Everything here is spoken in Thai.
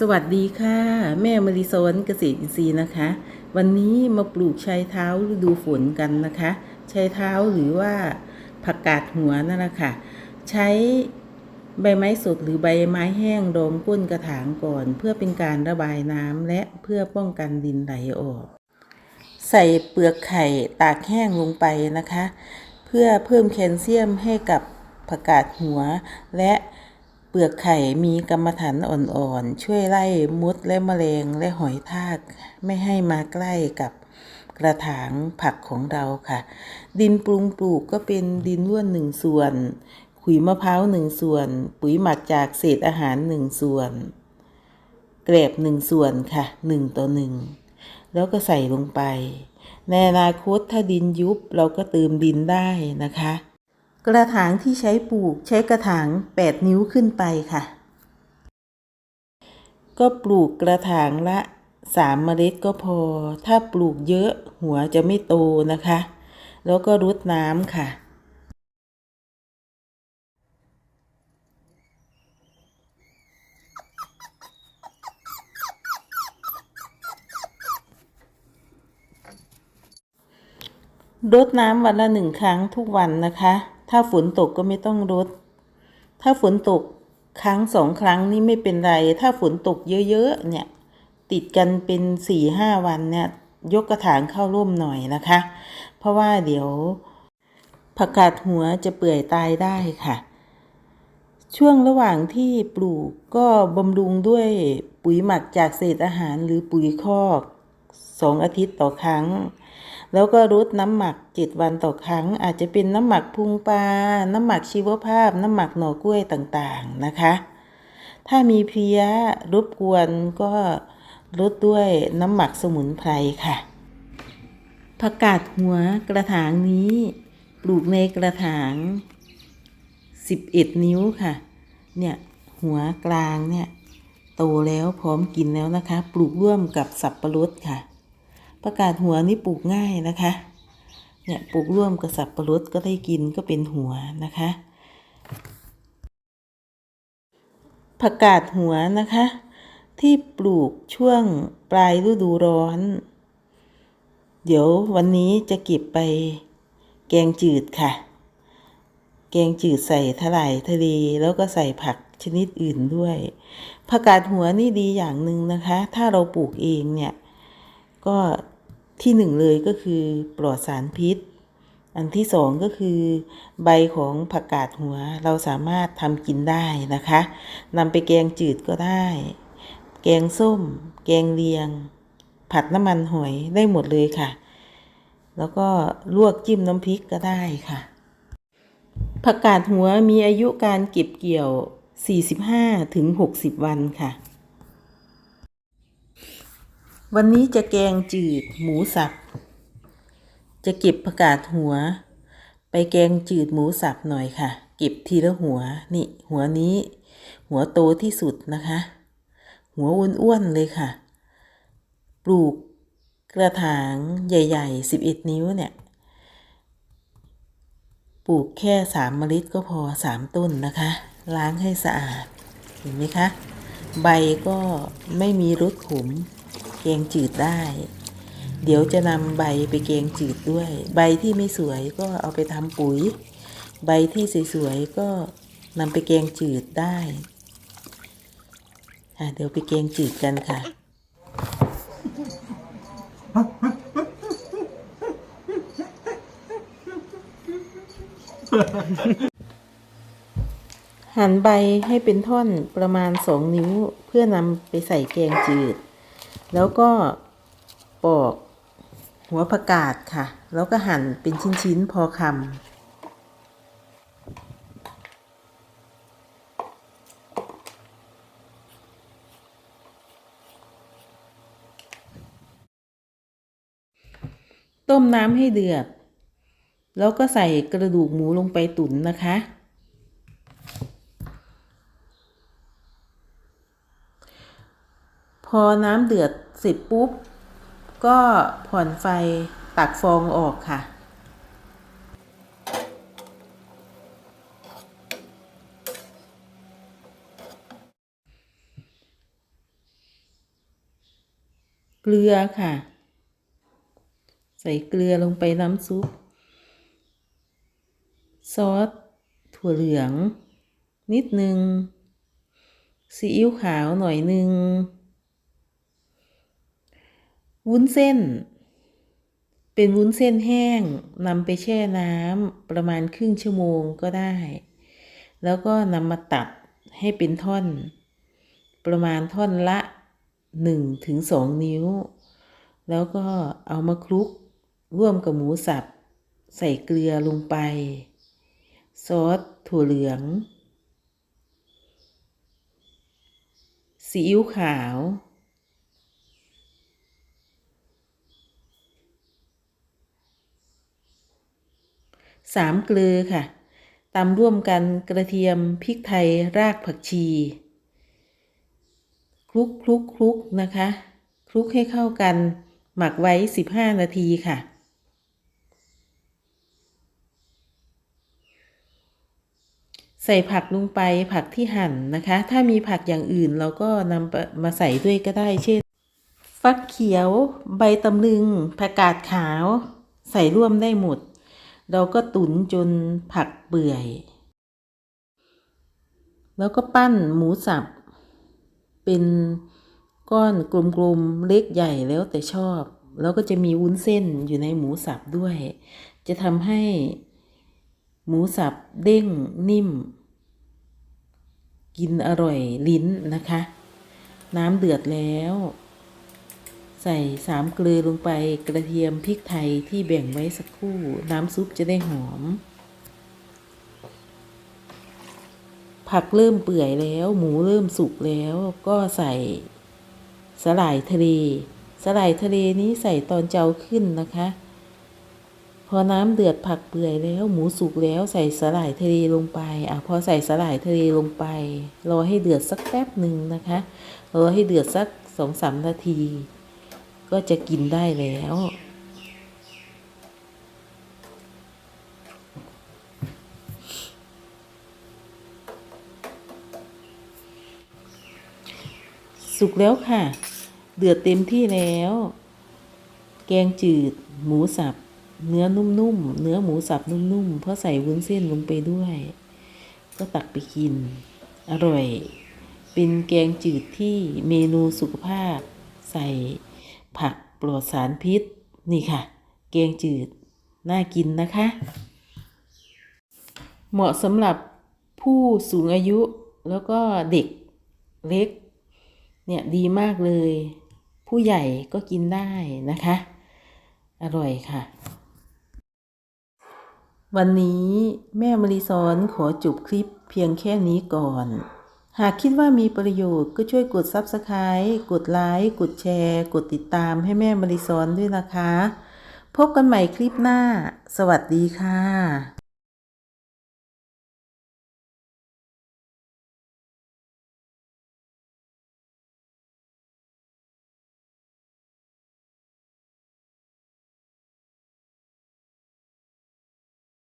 สวัสดีค่ะ แม่มาริโซนเกษตรอินทรีย์นะคะ วันนี้มาปลูกชายเท้าฤดูฝนกันนะคะชายเท้าหรือว่าผักกาดหัวนั่นแหละค่ะ ใช้ใบไม้สดหรือใบไม้แห้งรองก้นกระถางก่อน เพื่อเป็นการระบายน้ำและเพื่อป้องกันดินไหลออก ใส่เปลือกไข่ตากแห้งลงไปนะคะ เพื่อเพิ่มแคลเซียมให้กับผักกาดหัวและ เปลือกไข่มีกรรมฐานอ่อนๆ ช่วยไล่มุดและแมลงและหอยทากไม่ให้มาใกล้กับกระถางผักของเราค่ะ ดินปรุงปลูกก็เป็นดินร่วนหนึ่งส่วน ขุยมะพร้าวหนึ่งส่วน ปุ๋ยหมักจากเศษอาหารหนึ่งส่วนเกรบหนึ่งส่วนค่ะหนึ่งต่อหนึ่งแล้วก็ใส่ลงไป ในอนาคตถ้าดินยุบเราก็เติมดินได้นะคะ กระถางที่ใช้ปลูกใช้กระถาง 8 นิ้วขึ้นไปค่ะ ก็ปลูกกระถางละ3เมล็ดก็พอ ถ้าปลูกเยอะหัวจะไม่โตนะคะ แล้วก็รดน้ำค่ะ รดน้ำวันละหนึ่งครั้งทุกวันนะคะ ถ้าฝนตกก็ไม่ต้องรดถ้าฝนตกครั้งสองครั้งนี่ไม่เป็นไร ถ้าฝนตกเยอะๆเนี่ย ติดกันเป็นสี่ห้าวันเนี่ยยกกระถางเข้าร่มหน่อยนะคะ เพราะว่าเดี๋ยวผักกาดหัวจะเปื่อยตายได้ค่ะ ช่วงระหว่างที่ปลูกก็บำรุงด้วยปุ๋ยหมักจากเศษอาหารหรือปุ๋ยคอกสองอาทิตย์ต่อครั้ง แล้วก็รดน้ำหมักจ็ดวันต่อครั้ง อาจจะเป็นน้ำหมักพุงปลา น้ำหมักชีวภาพ น้ำหมักหน่อกล้วยต่างๆนะคะ ถ้ามีเพลี้ยรบกวนก็ลดด้วยน้ำหมักสมุนไพรค่ะผักกาดหัวกระถางนี้ปลูกในกระถาง 11 นิ้วค่ะ เนี่ยหัวกลางเนี่ยโตแล้วพร้อมกินแล้วนะคะ ปลูกร่วมกับสับปะรดค่ะ ประกาศหัวนี่ปลูกง่ายนะคะ เนี่ยปลูกร่วมกับสับปะรดก็ได้กินก็เป็นหัวนะคะ ผักกาดหัวนะคะ ที่ปลูกช่วงปลายฤดูร้อน เดี๋ยววันนี้จะเก็บไปแกงจืดค่ะ แกงจืดใส่ทลายทะเลแล้วก็ใส่ผักชนิดอื่นด้วยผักกาดหัวนี่ดีอย่างหนึ่งนะคะ ถ้าเราปลูกเองเนี่ย ก็ ที่หนึ่งเลยก็คือปลอดสารพิษ อันที่สองก็คือ ใบของผักกาดหัวเราสามารถทำกินได้นะคะนำไปแกงจืดก็ได้ แกงส้ม แกงเลียง ผัดน้ำมันหอยได้หมดเลยค่ะ แล้วก็ลวกจิ้มน้ำพริกก็ได้ค่ะ ผักกาดหัวมีอายุการเก็บเกี่ยว 45ถึง60 วันค่ะ วันนี้จะแกงจืดหมูสับ จะเก็บผักกาดหัว ไปแกงจืดหมูสับหน่อยค่ะ เก็บทีละหัวนี่ หัวนี้ หัวโตที่สุดนะคะ หัวอ้วนๆเลยค่ะ ปลูกกระถางใหญ่ๆ11นิ้วเนี่ย ปลูกแค่สามเมล็ดก็พอสามต้นนะคะ ล้างให้สะอาด เห็นไหมคะ ใบก็ไม่มีรสขม กงจืดได้ เดี๋ยวจะนำใบไปแกงจืดด้วย ใบที่ไม่สวยก็เอาไปทำปุ๋ย ใบที่สวยๆก็นำไปแกงจืดได้อะเดี๋ยวไปแกงจืดกันค่ะหั่นใบให้เป็นท่อนประมาณสองนิ้วเพื่อนำไปใส่แกงจืด แล้วก็ปอกหัวผักกาดค่ะ แล้วก็หั่นเป็นชิ้นๆพอคำต้มน้ำให้เดือด แล้วก็ใส่กระดูกหมูลงไปตุ๋นนะคะ อน้ำเดือดเสร็จปุ๊บ ก็ผ่อนไฟตักฟองออกค่ะ เกลือค่ะ ใส่เกลือลงไปน้ำซุป ซอส ถั่วเหลือง นิดนึงซีอิ๊วขาวหน่อยนึง วุ้นเส้น เป็นวุ้นเส้นแห้งนำไปแช่น้ำประมาณครึ่งชั่วโมงก็ได้ แล้วก็นำมาตัดให้เป็นท่อน ประมาณท่อนละ1ถึง2นิ้ว แล้วก็เอามาคลุกร่วมกับหมูสับ ใส่เกลือลงไป ซอสถั่วเหลืองซีอิ๊วขาว สามเกลือค่ะตำร่วมกันกระเทียมพริกไทยรากผักชี คลุกคลุกคลุกนะคะ คลุกให้เข้ากัน หมักไว้ 15 นาทีค่ะ ใส่ผักลงไปผักที่หั่นนะคะ ถ้ามีผักอย่างอื่นเราก็นำมาใส่ด้วยก็ได้เช่น ฟักเขียว ใบตำลึงผักกาดขาว ใส่ร่วมได้หมด เราก็ตุ๋นจนผักเปื่อย แล้วก็ปั้นหมูสับ เป็นก้อนกลมๆเล็กใหญ่แล้วแต่ชอบ แล้วก็จะมีวุ้นเส้นอยู่ในหมูสับด้วย จะทำให้หมูสับเด้งนิ่ม กินอร่อยลิ้นนะคะ น้ำเดือดแล้ว ใส่สามเกลือลงไปกระเทียมพริกไทยที่แบ่งไว้สักครู่ น้ำซุปจะได้หอม ผักเริ่มเปื่อยแล้ว หมูเริ่มสุกแล้ว ก็ใส่สลายทะเลสลายทะเลนี้ใส่ตอนเจ้าขึ้นนะคะ พอน้ำเดือดผักเปื่อยแล้ว หมูสุกแล้วใส่สลายทะเลลงไปอะพอใส่สลายทะเลลงไปรอให้เดือดสักแป๊บหนึ่งนะคะรอให้เดือดสักสองสามนาที ก็จะกินได้แล้ว สุกแล้วค่ะ เดือดเต็มที่แล้ว แกงจืด หมูสับ เนื้อนุ่มๆ เนื้อหมูสับนุ่มๆ เพราะใส่วุ้นเส้นลงไปด้วย ก็ตักไปกิน อร่อย เป็นแกงจืดที่เมนูสุขภาพใส่ ผักปลอดสารพิษ นี่ค่ะ แกงจืด น่ากินนะคะ เหมาะสำหรับผู้สูงอายุแล้วก็เด็กเล็ก เนี่ยดีมากเลย ผู้ใหญ่ก็กินได้นะคะ อร่อยค่ะ วันนี้แม่มริซอนขอจบคลิปเพียงแค่นี้ก่อน หากคิดว่ามีประโยชน์ก็ช่วยกด Subscribe กดไลค์ กดแชร์ กดติดตามให้แม่มริซอนด้วยนะคะ พบกันใหม่คลิปหน้า สวัสดีค่ะ